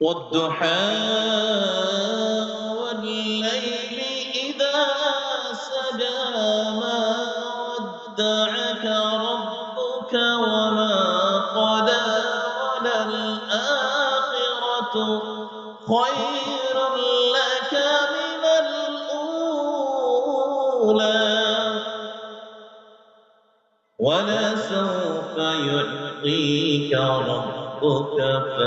والضحى والليل إذا سجى ما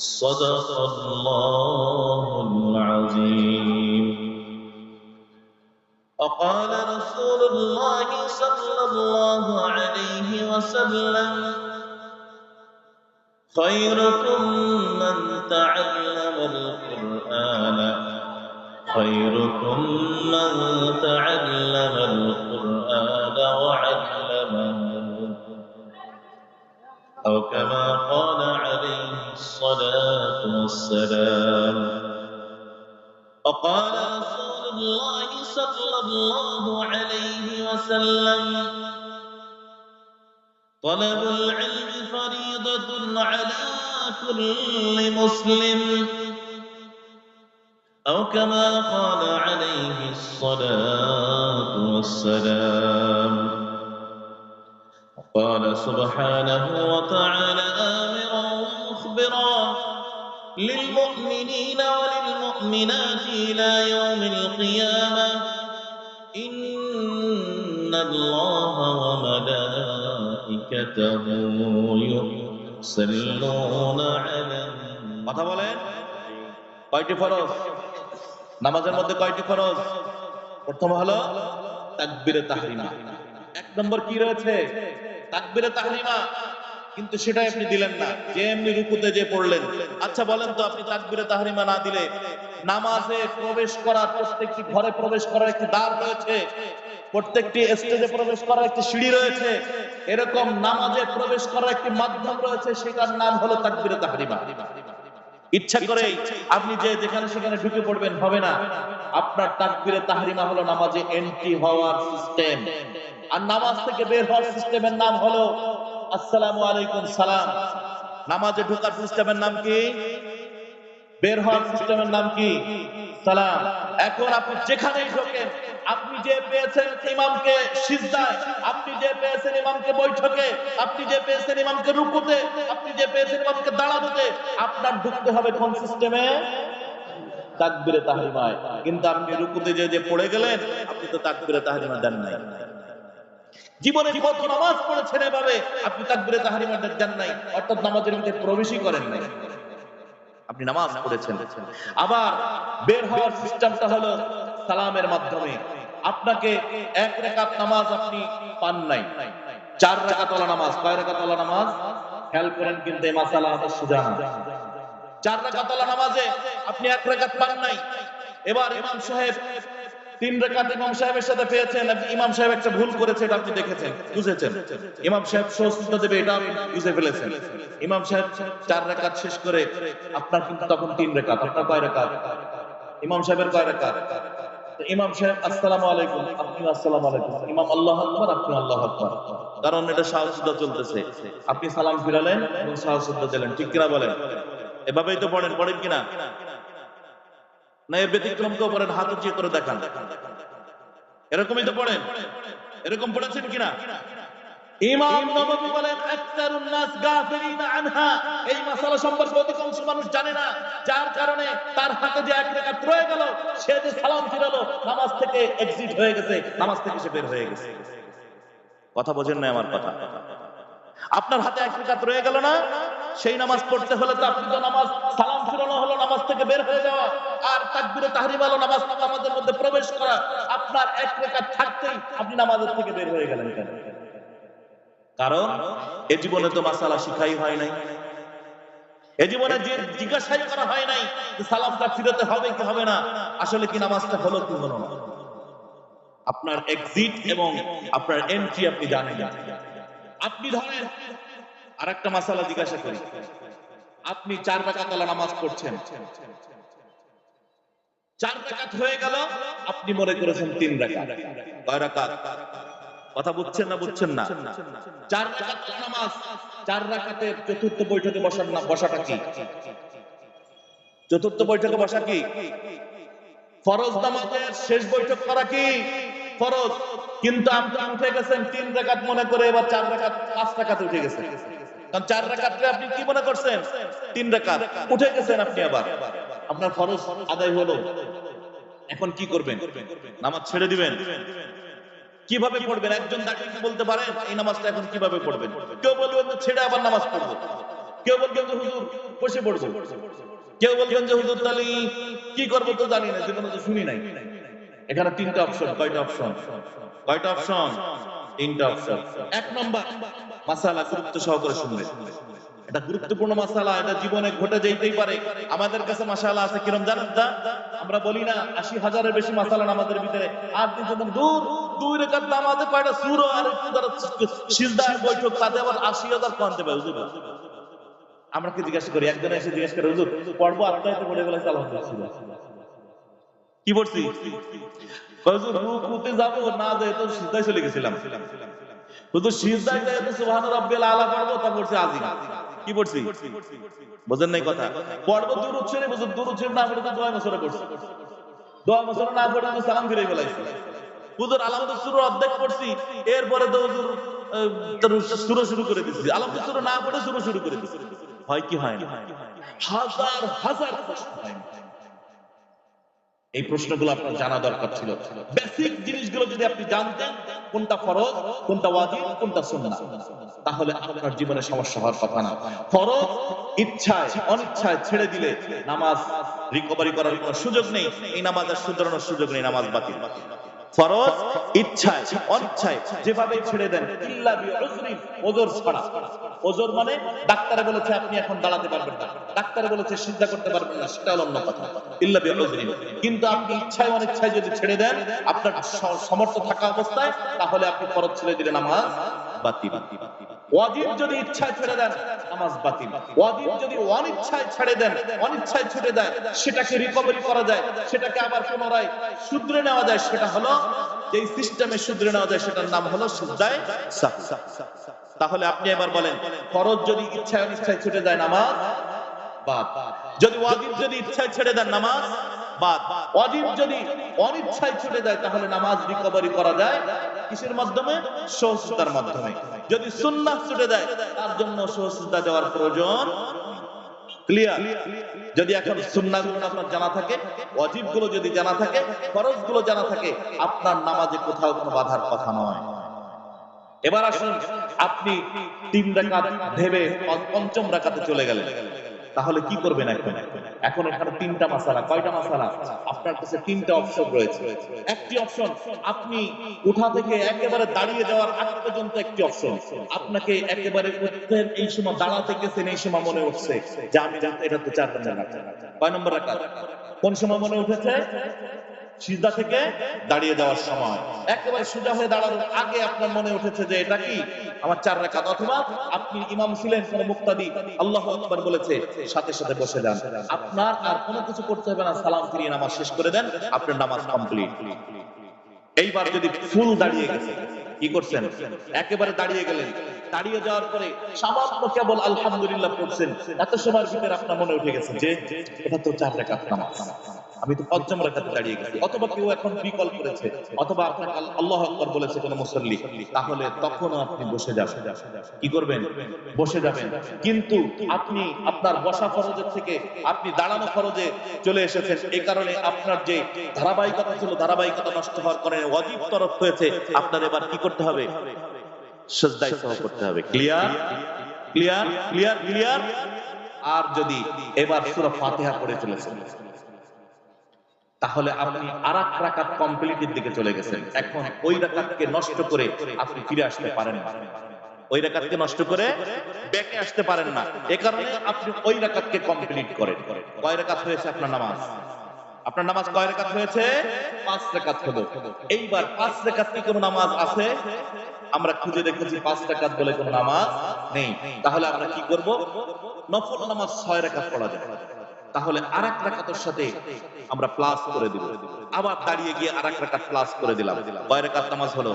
صدق الله العظيم. وقال رسول الله صلى الله عليه وسلم خيركم من تعلم القرآن خيركم من تعلم القرآن وعلمه أو كما قال الصلاة والسلام. وقال رسول الله صلى الله عليه وسلم طلب العلم فريضة على كل مسلم أو كما قال عليه الصلاة والسلام. قال سبحانه وتعالى للمؤمنين وللمؤمنات إلى يوم القيامة إن الله وملائكته يصلون على কথা বলেন কয়টি ফরজ নামাজের মধ্যে কয়টি ফরজ প্রথম হলো তাকবিরে তাহরিমা এক নম্বর কি রয়েছে তাকবিরে তাহরিমা কিন্তু সেটাই আপনি দিলেন না। যে এমনি রুকুতে যে পড়লেন। আচ্ছা বলেন তো, আপনি তাকবিরে তাহরিমা না দিলে নামাজে প্রবেশ করার, প্রত্যেকটি ঘরে প্রবেশ করার একটি দ্বার রয়েছে, প্রত্যেকটি স্টেজে প্রবেশ করার একটি সিঁড়ি রয়েছে, এরকম নামাজে প্রবেশ করার একটি মাধ্যম রয়েছে, সেটার নাম হলো তাকবিরে তাহরিমা। ইচ্ছা করে আপনি যে যেখানে সেখানে ঢুকে পড়বেন, হবে না। আপনার তাকবিরে তাহরিমা হলো নামাজে এন্ট্রি হওয়ার সিস্টেম আর নামাজ থেকে বের হওয়ার সিস্টেমের নাম হলো আসসালামু আলাইকুম, সালাম। নামাজে ঢোকার সিস্টেমের নাম কি? বের হওয়ার সিস্টেমের নাম কি? সালাম। এখন আপনি যেখানেই ঢোকেন, আপনি যে পেয়েছেন ইমামকে সিজদায়, আপনি যে পেয়েছেন ইমামকে বৈঠকে, আপনি যে পেয়েছেন ইমামকে রুকুতে, আপনি যে পেয়েছেন ইমামকে দাঁড়াতে আপনার ঢুকতে হবে কোন সিস্টেমে? তাকবিরে তাহরিমায়। কিন্তু আপনি রুকুতে যে যে পড়ে গেলেন, আপনি তো তাকবিরে তাহরিমা দেন নাই। জীবনে কত নামাজ পড়েছেন এভাবে? আপনি তাকবিরে তাহরিমা দেন নাই, অর্থাৎ নামাজের মধ্যে প্রবেশই করেন নাই। আপনি নামাজ পড়েছেন। আবার বের হওয়ার সিস্টেমটা হলো সালামের মাধ্যমে। আপনাকে এক রেখাত নামাজ আপনি পান নাই। চার রেখাত নামাজ। কয় রেখাত নামাজ? খেয়াল করেন কিন্তু এই মাসালা আমাদের সোজা না চার রেখাত নামাজে আপনি এক রেখাত পান নাই। এবার ইমাম সাহেব তিন রেখাত ইমাম সাহেবের সাথে পেয়েছেন আপনি ইমাম সাহেব একটা ভুল করেছে এটা আপনি দেখেছেন, বুঝেছেন? ইমাম সাহেব সহস্ত দেবে, এটা বুঝে ফেলেছেন। ইমাম সাহেব চার রেখাত শেষ করে, আপনার কিন্তু তখন তিন রেখাত, আপনার কয় রেখাত? ইমাম সাহেবের কয় রেখাত? ইমাম সাহেব, আসসালামু আলাইকুম আপনি আসসালামু আলাইকুম। ইমাম আল্লাহ আকবার আপনি আল্লাহ আকবার। কারণ এটা সাহসুদ্ধা চলতেছে। আপনি সালাম ফিরালেন এবং সাহসুদ্ধা দিলেন, ঠিক কিনা বলেন? এভাবেই তো পড়েন পড়েন কিনা? না এর ব্যতিক্রম কেউ পড়েন হাত উঁচিয়ে করে দেখান। এরকমই তো পড়েন। এরকম পড়েছেন কিনা? ইমাম বলেন আকতারুন নাস গাফিরিন আনহা। এই মাসালা সম্পর্কে অধিকাংশ মানুষ জানে না। যার কারণে তার হাতে যে এক গেল, সে যে সালাম ফিরালো, নামাজ থেকে এক্সিট হয়ে গেছে, নামাজ থেকে সে বের হয়ে গেছে। কথা বোঝেন না আমার কথা? আপনার হাতে এক রাকাত রয়ে গেল না? সেই নামাজ পড়তে হলে তো আপনি তো নামাজ, সালাম ফিরানো হলো নামাজ থেকে বের হয়ে যাওয়া। আর তাকবীরে তাহরিম আলো নামাজ নামাজের মধ্যে প্রবেশ করা। আপনার এক রাকাত থাকতেই আপনি নামাজের থেকে বের হয়ে গেলেন কেন? কারণ এ জীবনে তো মাসালা শিখাই হয় নাই। এ জীবনে যে জিজ্ঞাসাই করা হয় নাই সালামটা ফিরতে হবে কি হবে না, আসলে কি নামাজটা হলো কি হলো না? আপনার এক্সিট এবং আপনার এন্ট্রি আপনি জানেন। আপনি ধরেন আর একটা মাসালা জিজ্ঞাসা করি। আপনি চার রাকাত নামাজ পড়ছেন। চার রাকাত হয়ে গেল, আপনি মনে করেছেন তিন রাকাত। কথা বুঝছেন না বুঝছেন না? চার রাকাত নামাজ, চার রাকাতের চতুর্থ বৈঠকে বসার না বসাটা কি? চতুর্থ বৈঠকে বসা কি? ফরজ নামাজের শেষ বৈঠক করা কি? ফরজ। কিন্তু আপনি উঠে গেছেন, তিন রাকাত মনে করে এবার চার রাকাত পাঁচ রাকাতে উঠে গেছেন। কারণ চার রাকাতকে আপনি কি মনে করছেন? তিন রাকাত উঠে গেছেন আপনি আবার। আপনার ফরজ আদায় হলো। এখন কি করবেন? নামাজ ছেড়ে দিবেন। কীভাবে পড়বেন? একজন দাঁড়িয়ে বলতে পারেন এই নামাজটা এখন কীভাবে পড়বেন? কেউ বলবেন ছেড়ে আবার নামাজ পড়ব। কেউ বলবেন যে হুজুর বসে পড়ব। কেউ বলবেন যে হুজুর, তাহলে কি করব তো জানি না, জীবনে তো শুনি নাই। এখানে তিনটা অপশন কয়টা অপশন কয়টা অপশন তিনটা অপশন এক নম্বর মাসালা গুরুত্ব সহকারে শুনবে এটা গুরুত্বপূর্ণ মাসালা, এটা জীবনে ঘটে যেতেই পারে। আমাদের কাছে মাসালা আছে কিরম? আমরা বলি না, আশি হাজারের বেশি মাসালা আমাদের ভিতরে। আর দূর, দুই রেখার নামাজে কয়টা সুর আর বৈঠক, তাতে আবার আশি হাজার পান্তে পারে আমরা কি জিজ্ঞাসা করি? একজন এসে জিজ্ঞাসা করে পড়ব আপনার বলে বলেছে আলহামদুলিল্লাহ কি পড়ছি হুজুর রুকুতে যাব, না যাই তো সিজদায় চলে গেছিলাম। হুজুর সিজদায় তো সুবহান রাব্বিল আলা পড়ব তা কি নাই কথা? পড়ব শরীফ, হুজুর শরীফ না পড়ে তো দোয়া দোয়া না পড়ে সালাম ফিরে হুজুর সুর অর্ধেক পড়ছি, এরপরে তো হুজুর সুর শুরু করে দিচ্ছি আলহামদুলিল্লাহ সুর না পড়ে সুর শুরু করে দিচ্ছি হয় কি হয় না? হাজার হাজার হয়। না। এই প্রশ্নগুলো আপনার জানা দরকার ছিল। বেসিক জিনিসগুলো যদি আপনি জানতেন, কোনটা ফরজ, কোনটা ওয়াজিব, কোনটা সুন্নাহ, তাহলে আপনার জীবনে সমস্যা হওয়ার কথা না। ফরজ, ইচ্ছায়, অনিচ্ছায় ছেড়ে দিলে নামাজ রিকভারি করার কোনো সুযোগ নেই, এই নামাজের শুধরানোর সুযোগ নেই, নামাজ বাতিল। ফরজ, ইচ্ছায়, অনিচ্ছায় যেভাবে ছেড়ে দেন ওজর ওজর মানে ডাক্তারে বলেছে আপনি এখন দাঁড়াতে পারবেন না। ডাক্তারে বলেছে সিদ্ধা করতে পারবেন না, সেটা হলো অন্য কথা। ইল্লা কিন্তু আপনি ইচ্ছায়, অনিচ্ছায় যদি ছেড়ে দেন, আপনার সমর্থ থাকা অবস্থায়, তাহলে আপনি ফরজ ছেড়ে দিলে নামাজ বাতিল। ওয়াজিব যদি ইচ্ছায় ছেড়ে দেন, নামাজ বাতিল। ওয়াজিব যদি অনিচ্ছায় ছেড়ে দেন, অনিচ্ছায় ছুটে দেয় সেটাকে রিকভারি করা যায়, সেটাকে আবার পুনরায় শুধরে নেওয়া যায়, সেটা হলো, যেই সিস্টেমে শুধরে নেওয়া যায়, সেটার নাম হলো সুদ্দায় তাহলে আপনি এবার বলেন, ফরজ যদি ইচ্ছায় অনিচ্ছায় ছুটে যায় নামাজ, বাদ। যদি ওয়াজিব যদি ইচ্ছায় ছেড়ে দেন নামাজ বাদ। ওয়াজিব যদি অনিচ্ছায় ছুটে যায়, তাহলে নামাজ রিকভারি করা যায় কিসের মাধ্যমে? সহজতার মাধ্যমে। যদি সুন্নাহ ছুটে দেয় তার জন্য সহজতা দেওয়ার প্রয়োজন যদি এখন সুন্নাহগুলো আপনার জানা থাকে ওয়াজিবগুলো যদি জানা থাকে ফরজগুলো জানা থাকে, আপনার নামাজে কোথাও কোনো বাধার কথা নয়। এবার আসুন, আপনি তিন রাকাত ভেবে পঞ্চম রাকাতে চলে গেলেন। তাহলে কি করবেন এখন? এখন এখানে তিনটা মাসালা, কয়টা মাসালা? আপনার কাছে তিনটা অপশন রয়েছে। একটি অপশন আপনি উঠা থেকে একেবারে দাঁড়িয়ে যাওয়ার আগ পর্যন্ত একটি অপশন আপনাকে একেবারে উঠতেন এই সময় দাঁড়াতে গেছেন, এই সময় মনে উঠছে যে আমি এটা তো চার কয় নম্বর রাকাত? কোন সময় মনে উঠেছে? সিজদা থেকে দাঁড়িয়ে যাওয়ার সময়। একেবারে সোজা হয়ে দাঁড়ানোর আগে আপনার মনে উঠেছে যে এটা কি? আমার চার রাকাত, অথবা আপনি ইমাম ছিলেন কোন মুক্তাদি, আল্লাহ আকবার বলেছে, সাথে সাথে বসে যান। আপনার আর কোনো কিছু করতে হবে না, সালাম ফিরিয়ে নামাজ শেষ করে দেন, আপনার নামাজ কমপ্লিট। এইবার যদি ফুল দাঁড়িয়ে গেছে, কি করছেন? একেবারে দাঁড়িয়ে গেলেন। দাঁড়িয়ে যাওয়ার পরে সামান্য কেবল আলহামদুলিল্লাহ পড়ছেন, এত সময়ের ভিতরে আপনার মনে উঠে গেছে যে, এটা তো চার রাকাত নামাজ। আমি তো পঞ্চম রাকাতে দাঁড়িয়ে গেছি। অথবা কেউ এখন বিকল করেছে, অথবা আপনাকে আল- আল্লাহ আকবর বলেছে কোনো মুসল্লি, তাহলে তখনও আপনি বসে যাবেন। কি করবেন? বসে যাবেন। কিন্তু আপনি আপনার বসা ফরজের থেকে আপনি দাঁড়ানো ফরজে চলে এসেছেন। এই কারণে আপনার যে ধারাবাহিকতা ছিল, ধারাবাহিকতা নষ্ট হওয়ার কারণে অজীব তরফ হয়েছে। আপনার এবার কি করতে হবে? সেজদায় সহ করতে হবে। ক্লিয়ার ক্লিয়ার ক্লিয়ার ক্লিয়ার আর যদি এবার সূরা ফাতিহা পড়ে ফেলেছেন তাহলে আপনি আর এক রাকাত কমপ্লিটের দিকে চলে গেছেন। এখন ওই রাকাতকে নষ্ট করে আপনি ফিরে আসতে পারেন না। ওই রাকাতকে নষ্ট করে ব্যাকে আসতে পারেন না। এ কারণে আপনি ওই রাকাতকে কমপ্লিট করেন। কয় রাকাত হয়েছে আপনার নামাজ? আপনার নামাজ কয় রাকাত হয়েছে? পাঁচ রাকাত হলো। এইবার পাঁচ রাকাত কি কোনো নামাজ আছে? আমরা খুঁজে দেখেছি পাঁচ রাকাত বলে কোনো নামাজ নেই। তাহলে আমরা কি করব? নফল নামাজ ছয় রাকাত পড়া যায়। তাহলে আর এক রাকাতের সাথে আমরা প্লাস করে দিব। আবার দাঁড়িয়ে গিয়ে আর এক রাকাত প্লাস করে দিলাম। কয় রাকাত নামাজ হলো?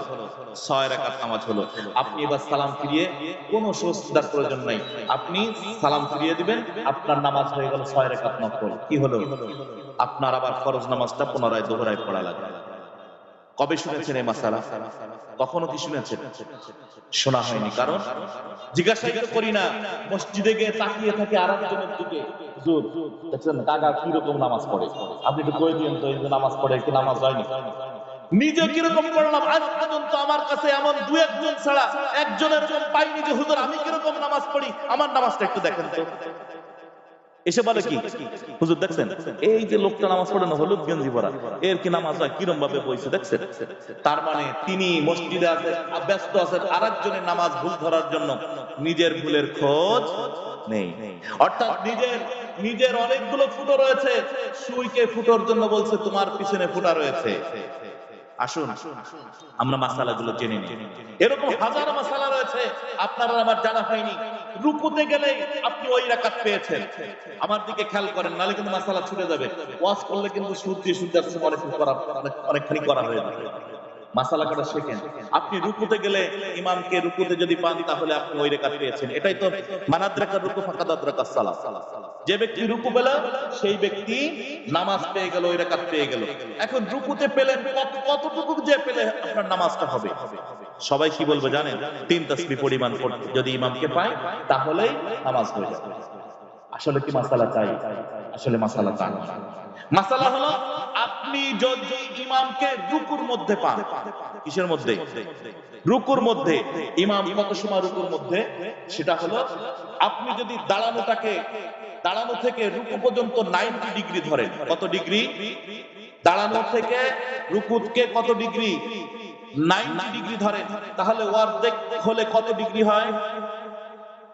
ছয় রাকাত নামাজ হলো। আপনি এবার সালাম ফিরিয়ে কোনো সুস্থার প্রয়োজন নাই। আপনি সালাম ফিরিয়ে দিবেন, আপনার নামাজ হয়ে গেল ছয় রাকাত নফল। কি হলো? আপনার আবার ফরজ নামাজটা পুনরায় দোহরায় পড়া লাগবে। কবে শুনেছেন এই মাসালা? কখনো কি শুনেছেন? শোনা হয়নি। কারণ জিজ্ঞাসা করি না, মসজিদে গিয়ে তাকিয়ে থাকে আর দিকে। দেখছেন কীরকম নামাজ পড়ে? আপনি একটু দিন তো, এই নামাজ পড়ে নামাজ হয়নি? নিজে কীরকম পড়লাম? আজ পর্যন্ত আমার কাছে এমন দু একজন ছাড়া একজনের জন পাইনি যে, হুজুর, আমি কীরকম নামাজ পড়ি? আমার নামাজটা একটু দেখেন তো। এসে বলে কি? হুজুর দেখছেন? এই যে লোকটা নামাজ পড়ে না, হলুদ গেঞ্জি পরা, এর কি নামাজ হয়? কিরম ভাবে বইছে, দেখছেন? তার মানে তিনি মসজিদে আছে, ব্যস্ত আছেন আর একজনের নামাজ ভুল ধরার জন্য নিজের ভুলের খোঁজ নেই। অর্থাৎ নিজের নিজের অনেকগুলো ফুটো রয়েছে, সুইকে ফুটোর জন্য বলছে, তোমার পিছনে ফুটা রয়েছে। আসুন, আমরা মাসালাগুলো জেনে নিই। এরকম হাজার মাসালা রয়েছে, আপনার আমার জানা হয়নি। রুকুতে গেলে আপনি ওই রাকাত পেয়েছেন। আমার দিকে খেয়াল করেন, নালে কিন্তু মাসালা ছুটে যাবে। ওয়াজ করলে কিন্তু সুর দিয়ে সুর যাচ্ছে অনেক করা অনেক- অনেকখানি করা হয়ে যাবে। মাসালা করা শেখেন। আপনি রুকুতে গেলে ইমামকে রুকুতে যদি পান, তাহলে আপনি ওই রেখাত পেয়েছেন। এটাই তো মানাদ্রাকার রুকু ফাকাদাদ্রাকাস সালাহ যে ব্যক্তি রুকু পেল, সেই ব্যক্তি নামাজ পেয়ে গেল, ওই রেখাত পেয়ে গেল। এখন রুকুতে পেলেন কত- কতটুকু যে পেলে আপনার নামাজটা হবে? সবাই কি বলব জানেন? তিন তসবি পরিমাণ যদি ইমামকে পায়, তাহলেই নামাজ হয়ে যাবে। আসলে কি মাসালা চাই? আসলে মাসালা না। মাসালা হলো আপনি যদি ইমামকে রুকুর মধ্যে পান, কিসের মধ্যে? রুকুর মধ্যে। ইমাম কত সময় রুকুর মধ্যে? সেটা হলো আপনি যদি দাঁড়ানোটাকে, দাঁড়ানো থেকে রুকু পর্যন্ত নাইনটি ডিগ্রি ধরেন, কত ডিগ্রি? দাঁড়ানো থেকে রুকুতকে কত ডিগ্রি? নাইনটি ডিগ্রি ধরেন। তাহলে অর্ধেক হলে কত ডিগ্রি হয়?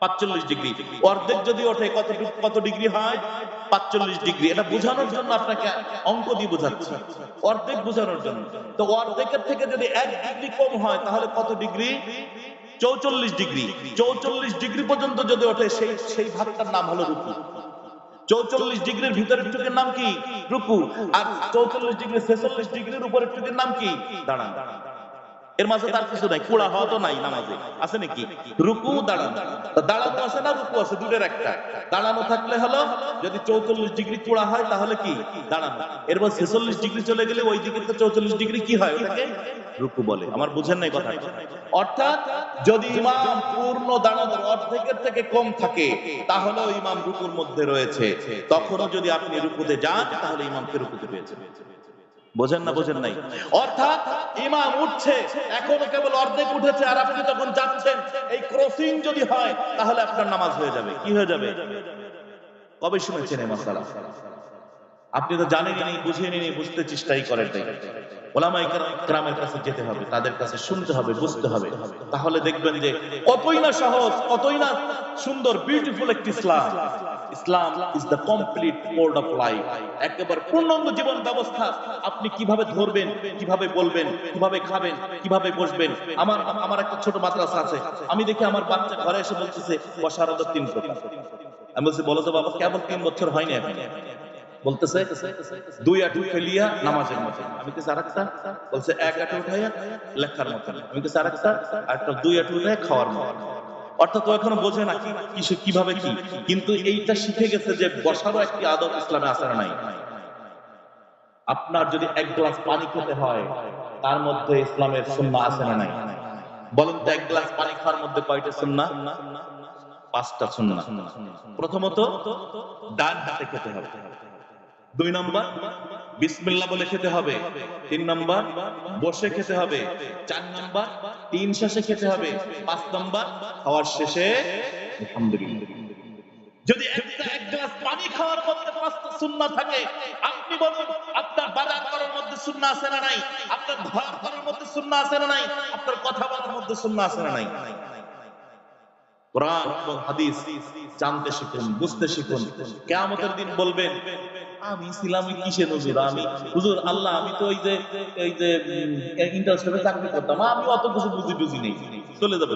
পাঁচচল্লিশ ডিগ্রি। অর্ধেক যদি ওঠে, কত কত ডিগ্রি হয়? পাঁচচল্লিশ ডিগ্রি। এটা বোঝানোর জন্য আপনাকে অঙ্ক দিয়ে বোঝাচ্ছি। অর্ধেক বোঝানোর জন্য। তো অর্ধেকের থেকে যদি এক ডিগ্রি কম হয়, তাহলে কত ডিগ্রি? চৌচল্লিশ ডিগ্রি। চৌচল্লিশ ডিগ্রি পর্যন্ত যদি ওঠে, সেই সেই ভাগটার নাম হলো রুকু। চৌচল্লিশ ডিগ্রির ভিতরের টুকের নাম কি? রুকু। আর চৌচল্লিশ ডিগ্রি, ছেচল্লিশ ডিগ্রির উপরের টুকের নাম কি? দাঁড়ান। এর মাঝে তার কিছু নাই, কুড়া হওয়া তো নাই নামাজে। আছে নাকি? রুকু দাঁড়ানো। দাঁড়ানো আছে না রুকু আছে? দুটোর একটা। দাঁড়ানো থাকলে হলো, যদি চৌচল্লিশ ডিগ্রি কুড়া হয়, তাহলে কি? দাঁড়ানো। এরপর ছেচল্লিশ ডিগ্রি চলে গেলে ওই দিকে তো চৌচল্লিশ ডিগ্রি কি হয়? ওটাকে রুকু বলে। আমার বুঝেন নাই কথা অর্থাৎ যদি ইমাম পূর্ণ দাঁড়ানোর অর্ধেকের থেকে কম থাকে তাহলেও ইমাম রুকুর মধ্যে রয়েছে। তখনও যদি আপনি রুকুতে যান, তাহলে ইমামকে রুকুতে পেয়েছেন। বোঝেন না, বোঝেন নাই। অর্থাৎ ইমাম উঠছে, এখনও কেবল অর্ধেক উঠেছে, আর আপনি যখন যাচ্ছেন, এই ক্রসিং যদি হয়, তাহলে আপনার নামাজ হয়ে যাবে। কি হয়ে যাবে? কবে শুনেছেন এই মাসালা? আপনি তো জানেনই বুঝিয়ে নিনি, বুঝতে চেষ্টাই করেন নাই। ওলামাই কাছে যেতে হবে, তাদের কাছে শুনতে হবে, বুঝতে হবে। তাহলে দেখবেন যে, কতই না সহজ, কতই না সুন্দর বিউটিফুল একটি Islam. Islam is the complete code of life একেবারে পূর্ণাঙ্গ জীবন ব্যবস্থা। আপনি কীভাবে ধরবেন, কীভাবে বলবেন, কীভাবে খাবেন, কীভাবে বসবেন? আমার আমার একটা ছোট মাদ্রাসা আছে। আমি দেখি আমার বাচ্চা ঘরে এসে বলতেছে বসার তিন প্রকার। আমি বলছি, বলো তো বাবা, কেবল তিন বছর হয়নি এখন? বলতেছে, দুই আটু ফেলিয়া নামাজের মতো আমি কি আরেকটা? বলছে, এক আটু উঠাইয়া লেখার মতো আমি কি আরেকটা? আরেকটা দুই আটু উঠাইয়া খাওয়ার মতো অর্থাৎ ও এখনও বোঝে না কীভাবে কি। কিন্তু এইটা শিখে গেছে যে বসারও একটি আদব ইসলামে আসে না নাই। আপনার যদি এক গ্লাস পানি খেতে হয়, তার মধ্যে ইসলামের সুন্না আছে না নাই? বলেন তো এক গ্লাস পানি খাওয়ার মধ্যে কয়টা সুন্না পাঁচটা সুন্না প্রথমত, ডান হাতে খেতে হবে। দুই নম্বর, বিসমিল্লাহ বলে খেতে হবে। তিন নম্বর, বসে খেতে হবে। চার নম্বর, তিন শেষে খেতে হবে। পাঁচ নম্বর, খাওয়ার শেষে যদি একটা এক গ্লাস পানি খাওয়ার মধ্যে পাঁচটা সুন্নাহ থাকে, আপনি বলুন, আপনার বাজার করার মধ্যে সুন্নাহ আছে না নাই? আপনার ঘর করার মধ্যে সুন্নাহ আছে না নাই? আপনার কথা বলার মধ্যে সুন্নাহ আছে না নাই? কোরআন এবং হাদিস জানতে শিখুন, বুঝতে শিখুন। কিয়ামতের দিন বলবেন আমি ছিলাম কিসে নজর আমি হুজুর, আল্লাহ, আমি তো ওই যে এই যে ইন্টারস্টেটে চাকরি করতাম। আমি অত কিছু বুঝি টুঝি নেই। চলে যাবে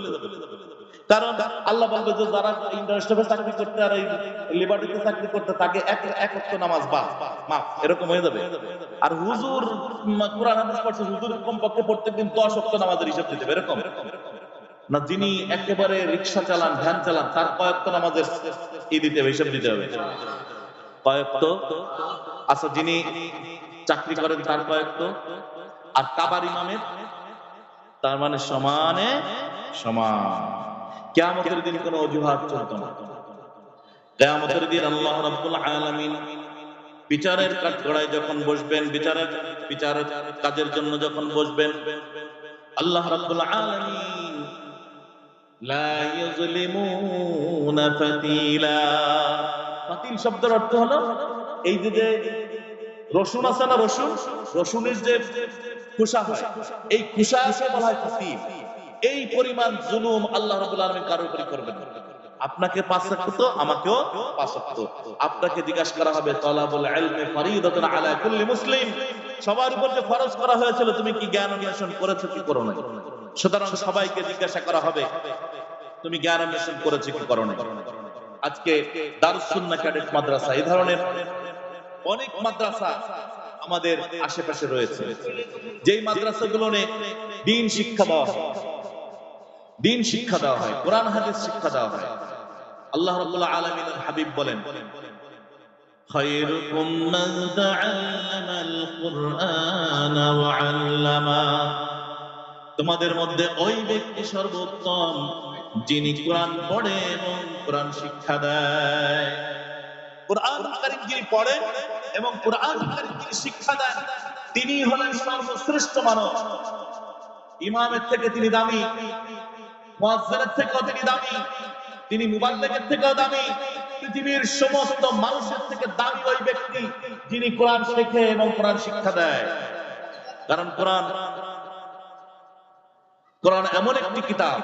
কারণ আল্লাহ বলবে যে, যারা ইন্টারস্টেটে চাকরি করতে আর এই লিবার্টিতে চাকরি করতে তাকে এক এক ওয়াক্ত নামাজ বা মা, এরকম হয়ে যাবে। আর হুজুর কোরআন, হাদিস পড়ছে হুজুর কমপক্ষে প্রত্যেকদিন দশ ওয়াক্ত নামাজের হিসাব দিতে এরকম। না, যিনি একেবারে রিক্সা চালান, ভ্যান চালান, তার কয়েকটা নামাজের ই দিতে হবে, হিসাব দিতে হবে। কয়েকত আচ্ছা যিনি চাকরি করেন তার কয়েকত আর কাবার ইমামের, তার মানে সমানে সমান। কেয়ামতের দিন কোনো অজুহাত চলত না। দিন আল্লাহ রাব্বুল আলামিন বিচারের কাঠগড়ায় যখন বসবেন, বিচারের বিচারের কাজের জন্য যখন বসবেন, আল্লাহ রাব্বুল আলামিন লা ইউজলিমুনা ফাতিলা। ফাতিল শব্দের অর্থ হলো, এই যে রসুন আছে না রসুন? রসুনের যে খুশা হয়, এই খুশাকে বলা হয় ফাতিল। এই পরিমাণ জুলুম আল্লাহ রাব্বুল আলামিন কারোর উপরে করবেন না। আপনাকে পাঁচ ওয়াক্ত, আমাকেও পাঁচ ওয়াক্ত। আপনাকে জিজ্ঞাসা করা হবে, তলাবুল ইলমি ফরিদাতুন আলা কুল্লি মুসলিম। সবার উপর যে ফরজ করা হয়েছিল, তুমি কি জ্ঞান অন্বেষণ করেছ কি করো নাই? সুতরাং সবাইকে জিজ্ঞাসা করা হবে, তুমি জ্ঞান অন্বেষণ করেছ কি করো নাই? আজকে দারুস সুন্নাহ ক্যাডেট মাদ্রাসা এই ধরনের অনেক মাদ্রাসা আমাদের আশেপাশে রয়েছে যেই মাদ্রাসাগুলো দিন শিক্ষা দেওয়া হয় দিন শিক্ষা দেওয়া হয় কোরআন হাদিস শিক্ষা দেওয়া হয় আল্লাহ রাব্বুল আলামিনের হাবিব বলেন خيركم من تعلم القرآن وعلمه তোমাদের মধ্যে ওই ব্যক্তি সর্বোত্তম যিনি কোরআন পড়ে এবং কোরআন শিক্ষা দেয়। কোরআন যিনি এবং কোরআন যিনি শিক্ষা দেন তিনি হলেন সর্বশ্রেষ্ঠ মানব ইমামের থেকে তিনি দামি থেকেও তিনি দামি, তিনি থেকেও দামি, পৃথিবীর সমস্ত মানুষের থেকে দামি ওই ব্যক্তি যিনি কোরআন শেখে এবং কোরআন শিক্ষা দেয়। কারণ কোরআন কোরআন এমন একটি কিতাব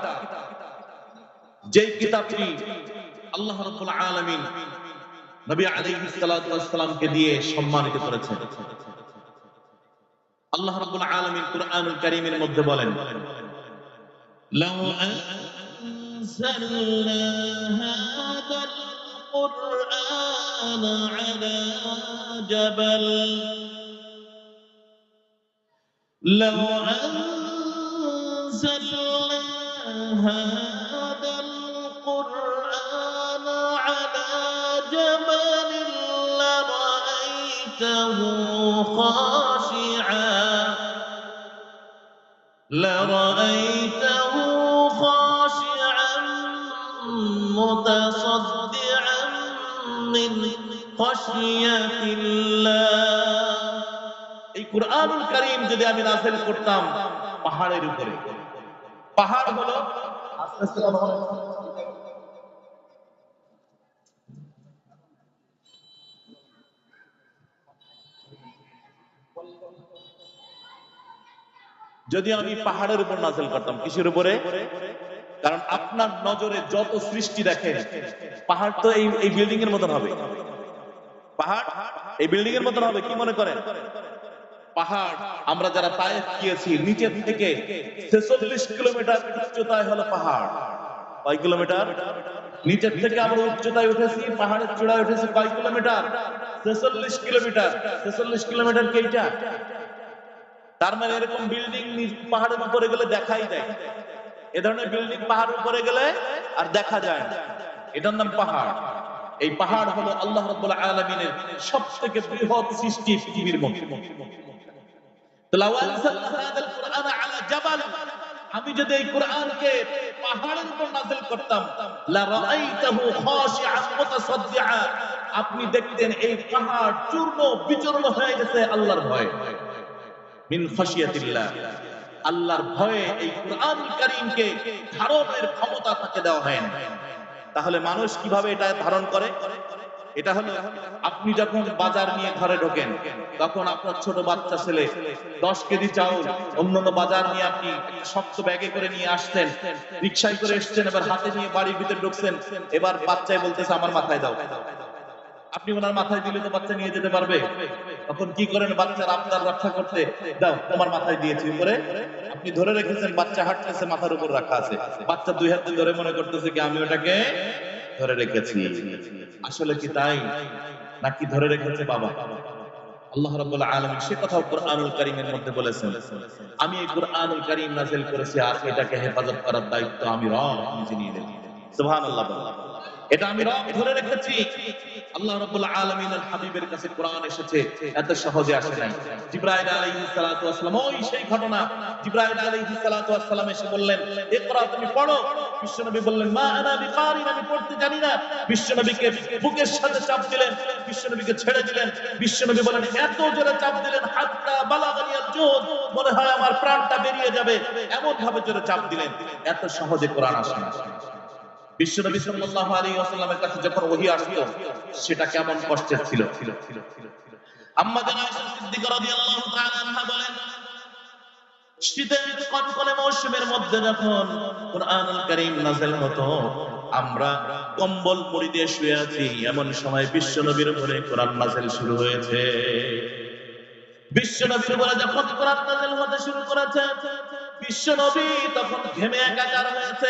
যেই কিতাবটি আল্লাহ রাব্বুল আলামিন নবী আলাইহিস সালাতু ওয়াস সালামকে দিয়ে সম্মানিত করেছেন আল্লাহ রাব্বুল আলামিন কুরআনুল কারীমের মধ্যে বলেন لو أنزلنا هذا القرآن على جبل لو أنزلنا هذا خاشعا لرأيته خاشعا متصدعا من خشية الله এই কুরআনুল কারীম যদি আমি নাযিল করতাম পাহাড়ের উপরে পাহাড় হলো আস্তে আস্তে যদি আমি পাহাড়ের উপর নাজেল করতাম, কিসের উপরে? কারণ আপনার নজরে যত সৃষ্টি দেখেন পাহাড় তো এই এই বিল্ডিং এর মতন হবে। পাহাড় এই বিল্ডিং এর মতন হবে, কি মনে করেন? পাহাড়, আমরা যারা তায়েফ গিয়েছি নিচের থেকে ছেচল্লিশ কিলোমিটার উচ্চতায় হলো পাহাড়। কয় কিলোমিটার? নিচের থেকে আমরা উচ্চতায় উঠেছি, পাহাড়ের চূড়ায় উঠেছি কয় কিলোমিটার? ছেচল্লিশ কিলোমিটার। ছেচল্লিশ কিলোমিটার কেইটা তার মানে এরকম বিল্ডিং পাহাড়ের উপরে গেলে দেখাই দেয় এ ধরনের বিল্ডিং পাহাড়ের উপরে গেলে আর দেখা যায় না। এটার নাম পাহাড়। এই পাহাড় হলো আল্লাহ আলামিনের সবথেকে বৃহৎ সৃষ্টি পৃথিবীর মধ্যে। আমি যদি এই কোরআনকে পাহাড়ের উপর নাযিল করতাম আপনি দেখতেন এই পাহাড় চূর্ণ বিচূর্ণ হয়ে গেছে আল্লাহর ভয়ে। মিন খাশিয়াতিল্লাহ। আল্লাহর ভয়ে এই কোরআনুল কারীমকে ধারণের ক্ষমতা তাকে দেওয়া হয় তাহলে মানুষ কীভাবে এটা ধারণ করে? এটা হলো আপনি যখন বাজার নিয়ে ঘরে ঢোকেন, তখন আপনার ছোট বাচ্চা ছেলে দশ কেজি চাউল অন্যান্য বাজার নিয়ে আপনি শক্ত ব্যাগে করে নিয়ে আসছেন, রিক্সায় করে এসছেন, এবার হাতে নিয়ে বাড়ির ভিতরে ঢুকছেন, এবার বাচ্চায় বলতেছে, আমার মাথায় দাও। আপনি ওনার মাথায় দিলে তো বাচ্চা নিয়ে যেতে পারবে। তখন কি করেন? বাচ্চার আপনার রক্ষা করতে দাও, তোমার মাথায় দিয়েছি উপরে। আপনি ধরে রেখেছেন, বাচ্চা হাঁটতেছে, মাথার উপর রাখা আছে। বাচ্চা দুই হাতে ধরে মনে করতেছে কি আমি ওটাকে ধরে রেখেছি। আসলে কি তাই? নাকি ধরে রেখেছে বাবা? আল্লাহ রাব্বুল আলামিন সে কথাও কোরআনুল কারীমের মধ্যে বলেছেন, আমি এই কোরআনুল কারীম নাযিল করেছি, আর এটাকে হেফাজত করার দায়িত্ব আমি রব, নিজে নিয়ে নিয়েছি সুবহানাল্লাহ বলেন। এটা আমি রব ধরে রেখেছি। আল্লাহ রাব্বুল আলামিনের হাবিবের কাছে কোরআন এসেছে। এত সহজে আসে নাই। জিবরাইল আলাইহিস সালাতু ওয়াসসালাম, ওই সেই ঘটনা। জিবরাইল আলাইহিস সালাতু ওয়াসসালাম এসে বললেন, ইকরা, তুমি পড়ো। বিশ্বনবী বললেন, মা আনা বিকারিন, আমি পড়তে জানি না। বিশ্বনবীকে বুকের সাথে চাপ দিলেন, বিশ্বনবীকে ছেড়ে দিলেন। বিশ্বনবী বলেন, এত জোরে চাপ দিলেন হাত্তা বালাগানিয়াল জোদ মনে হয় আমার প্রাণটা বেরিয়ে যাবে। এমন ভাবে জোরে চাপ দিলেন। এত সহজে কোরআন আসে না বিশ্বনবী কাছে যখন ওহী আসতো, সেটা কেমন কষ্টের ছিল? আম্মা জান বলেন, শীতের মৌসুমের মধ্যে যখন আমরা কম্বল মুড়ি শুয়ে আছি, এমন সময় বিশ্বনবীর উপরে কোরআন নাযিল শুরু হয়েছে। বিশ্বনবীর উপরে যখন কোরআন নাযিল হতে শুরু করেছে বিশ্বনবী তখন ঘেমে একাকার হয়েছে।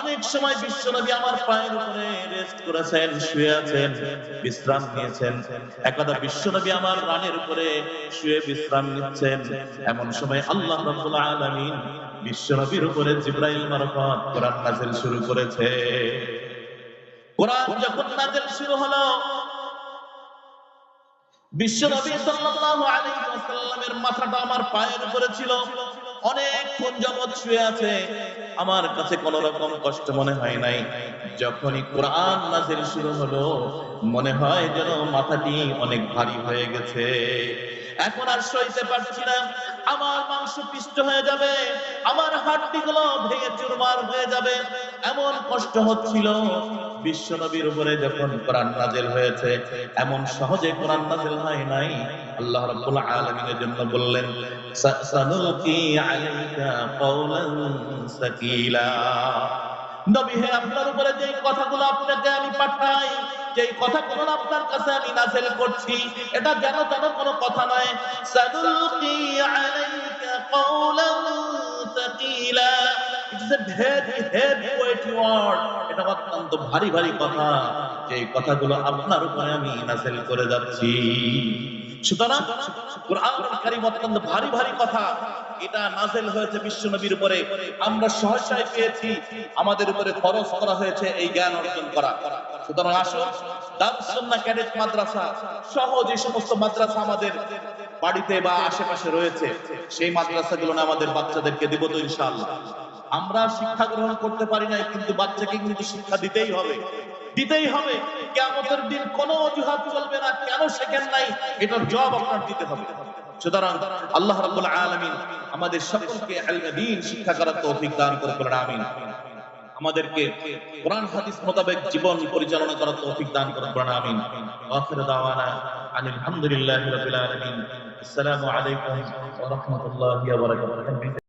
অনেক সময় বিশ্বনবী আমার পায়ের উপরে রেস্ট করেছেন, শুয়ে আছেন, বিশ্রাম নিয়েছেন। একদা বিশ্বনবী আমার রানের উপরে শুয়ে বিশ্রাম নিচ্ছেন। এমন সময় আল্লাহ রাব্বুল আলামিন বিশ্বনবীর উপরে জিবরাইল মারফত কোরআন নাযিল শুরু করেছে। কোরআন যখন নাযিল শুরু হলো, বিশ্বনবী সাল্লাল্লাহু আলাইহি ওয়াসাল্লামের মাথাটা আমার পায়ের উপরে ছিল। অনেকক্ষণ যাবত শুয়ে আছে। আমার কাছে কোনো রকম কষ্ট মনে হয় নাই। যখনই কোরআন নাযিল শুরু হলো, মনে হয় যেন মাথাটি অনেক ভারী হয়ে গেছে। এখন আর সইতে পারছি না। আমার মাংস পিষ্ট হয়ে যাবে। আমার হাড্ডিগুলো ভেঙে চুরমার হয়ে যাবে। এমন কষ্ট হচ্ছিল বিশ্বনবীর উপরে যখন কোরআন নাযিল হয়েছে। এমন সহজে কোরআন নাযিল হয় নাই। আল্লাহ রাব্বুল আলামিনের জন্য বললেন সা- সানুলকি আলাইকা কওলান সাকিলা। নবী হে, আপনার উপরে যে কথাগুলো আপনাকে আমি পাঠাই যে কথাগুলো আপনার কাছে আমি নাযিল করছি, এটা যেন তেন কোনো কথা নয়। সানুলকি আলাইকা কওলান সাকিলা। ভারী ভারী কথা। যে কথাগুলো আপনার উপরে আমি নাযিল করে যাচ্ছি। সুতরাং ভারী ভারী কথা। এটা নাযিল হয়েছে বিশ্বনবীর উপরে। আমরা সহসায় পেয়েছি। আমাদের উপরে ফরজ করা হয়েছে এই জ্ঞান অর্জন করা। সুতরাং বাড়িতে বা আশেপাশে রয়েছে। সেই না আমরা শিক্ষা গ্রহণ করতে পারি নাই, কিন্তু বাচ্চাকে কিন্তু শিক্ষা দিতেই হবে। দিতেই হবে। কিয়ামতের দিন কোনো অজুহাত চলবে না। কেন শেখেন নাই? এটার জবাব আপনার দিতে হবে। সুতরাং আল্লাহ রাব্বুল আলামিন আমাদের সকলকে ইলমে শিক্ষা করার তৌফিক দান করুন আমিন। আমাদেরকে কোরআন, হাদিস মোতাবেক জীবন পরিচালনা করার তৌফিক দান করুন আমিন। আখির দাওয়ানা আনিল হামদুলিল্লাহি রাব্বিল আলামিন। আসসালামু আলাইকুম ওয়া রাহমাতুল্লাহি ওয়া বারাকাতুহু।